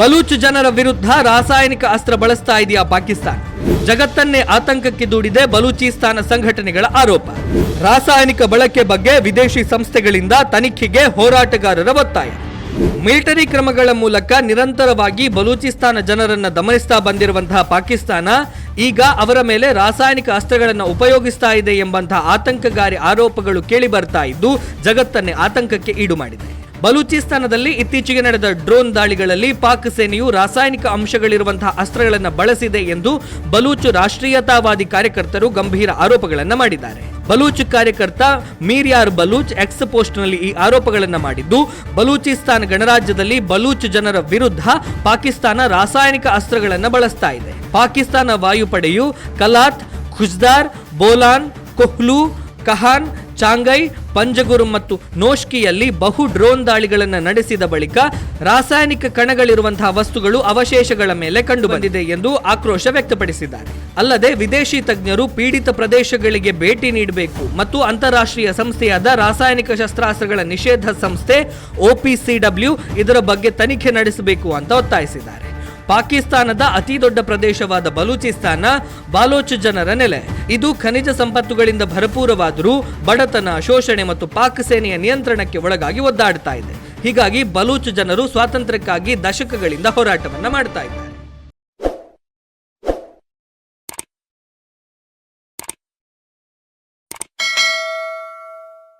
ಬಲೂಚ್ ಜನರ ವಿರುದ್ಧ ರಾಸಾಯನಿಕ ಅಸ್ತ್ರ ಬಳಸ್ತಾ ಇದೆಯಾ ಪಾಕಿಸ್ತಾನ? ಜಗತ್ತನ್ನೇ ಆತಂಕಕ್ಕೆ ದೂಡಿದೆ ಬಲೂಚಿಸ್ತಾನ ಸಂಘಟನೆಗಳ ಆರೋಪ. ರಾಸಾಯನಿಕ ಬಳಕೆ ಬಗ್ಗೆ ವಿದೇಶಿ ಸಂಸ್ಥೆಗಳಿಂದ ತನಿಖೆಗೆ ಹೋರಾಟಗಾರರ ಒತ್ತಾಯ. ಮಿಲಿಟರಿ ಕ್ರಮಗಳ ಮೂಲಕ ನಿರಂತರವಾಗಿ ಬಲೂಚಿಸ್ತಾನ ಜನರನ್ನ ದಮನಿಸ್ತಾ ಬಂದಿರುವಂತಹ ಪಾಕಿಸ್ತಾನ ಈಗ ಅವರ ಮೇಲೆ ರಾಸಾಯನಿಕ ಅಸ್ತ್ರಗಳನ್ನು ಉಪಯೋಗಿಸ್ತಾ ಇದೆ ಎಂಬಂತಹ ಆತಂಕಕಾರಿ ಆರೋಪಗಳು ಕೇಳಿ ಬರ್ತಾ ಇದ್ದು ಜಗತ್ತನ್ನೇ ಆತಂಕಕ್ಕೆ ಈಡು ಮಾಡಿದೆ. ಬಲೂಚಿಸ್ತಾನದಲ್ಲಿ ಇತ್ತೀಚೆಗೆ ನಡೆದ ಡ್ರೋನ್ ದಾಳಿಗಳಲ್ಲಿ ಪಾಕ್ ಸೇನೆಯು ರಾಸಾಯನಿಕ ಅಂಶಗಳಿರುವಂತಹ ಅಸ್ತ್ರಗಳನ್ನು ಬಳಸಿದೆ ಎಂದು ಬಲೂಚ್ ರಾಷ್ಟ್ರೀಯತಾವಾದಿ ಕಾರ್ಯಕರ್ತರು ಗಂಭೀರ ಆರೋಪಗಳನ್ನು ಮಾಡಿದ್ದಾರೆ. ಬಲೂಚ್ ಕಾರ್ಯಕರ್ತ ಮೀರ್ಯಾರ್ ಬಲೂಚ್ ಎಕ್ಸ್ ಪೋಸ್ಟ್ನಲ್ಲಿ ಈ ಆರೋಪಗಳನ್ನು ಮಾಡಿದ್ದು, ಬಲೂಚಿಸ್ತಾನ ಗಣರಾಜ್ಯದಲ್ಲಿ ಬಲೂಚ್ ಜನರ ವಿರುದ್ಧ ಪಾಕಿಸ್ತಾನ ರಾಸಾಯನಿಕ ಅಸ್ತ್ರಗಳನ್ನು ಬಳಸ್ತಾ ಇದೆ. ಪಾಕಿಸ್ತಾನ ವಾಯುಪಡೆಯು ಕಲಾತ್, ಖುಜ್ದಾರ್, ಬೋಲಾನ್, ಕೊಹ್ಲು, ಕಹಾನ್ ಚಾಂಗೈ, ಪಂಜಗುರು ಮತ್ತು ನೋಷ್ಕಿಯಲ್ಲಿ ಬಹು ಡ್ರೋನ್ ದಾಳಿಗಳನ್ನು ನಡೆಸಿದ ಬಳಿಕ ರಾಸಾಯನಿಕ ಕಣಗಳಿರುವಂತಹ ವಸ್ತುಗಳು ಅವಶೇಷಗಳ ಮೇಲೆ ಕಂಡುಬಂದಿದೆ ಎಂದು ಆಕ್ರೋಶ ವ್ಯಕ್ತಪಡಿಸಿದ್ದಾರೆ. ಅಲ್ಲದೆ ವಿದೇಶಿ ತಜ್ಞರು ಪೀಡಿತ ಪ್ರದೇಶಗಳಿಗೆ ಭೇಟಿ ನೀಡಬೇಕು ಮತ್ತು ಅಂತಾರಾಷ್ಟ್ರೀಯ ಸಂಸ್ಥೆಯಾದ ರಾಸಾಯನಿಕ ಶಸ್ತ್ರಾಸ್ತ್ರಗಳ ನಿಷೇಧ ಸಂಸ್ಥೆ ಒಪಿಸಿಡಬ್ಲ್ಯೂ ಇದರ ಬಗ್ಗೆ ತನಿಖೆ ನಡೆಸಬೇಕು ಅಂತ ಒತ್ತಾಯಿಸಿದ್ದಾರೆ. ಪಾಕಿಸ್ತಾನದ ಅತಿ ದೊಡ್ಡ ಪ್ರದೇಶವಾದ ಬಲೂಚಿಸ್ತಾನ ಬಾಲೋಚ್ ಜನರ ನೆಲೆ. ಇದು ಖನಿಜ ಸಂಪತ್ತುಗಳಿಂದ ಭರಪೂರವಾದರೂ ಬಡತನ, ಶೋಷಣೆ ಮತ್ತು ಪಾಕ್ ಸೇನೆಯ ನಿಯಂತ್ರಣಕ್ಕೆ ಒಳಗಾಗಿ ಒದ್ದಾಡ್ತಾ ಇದೆ. ಹೀಗಾಗಿ ಬಲೂಚ್ ಜನರು ಸ್ವಾತಂತ್ರ್ಯಕ್ಕಾಗಿ ದಶಕಗಳಿಂದ ಹೋರಾಟವನ್ನು ಮಾಡ್ತಾ ಇದ್ದಾರೆ.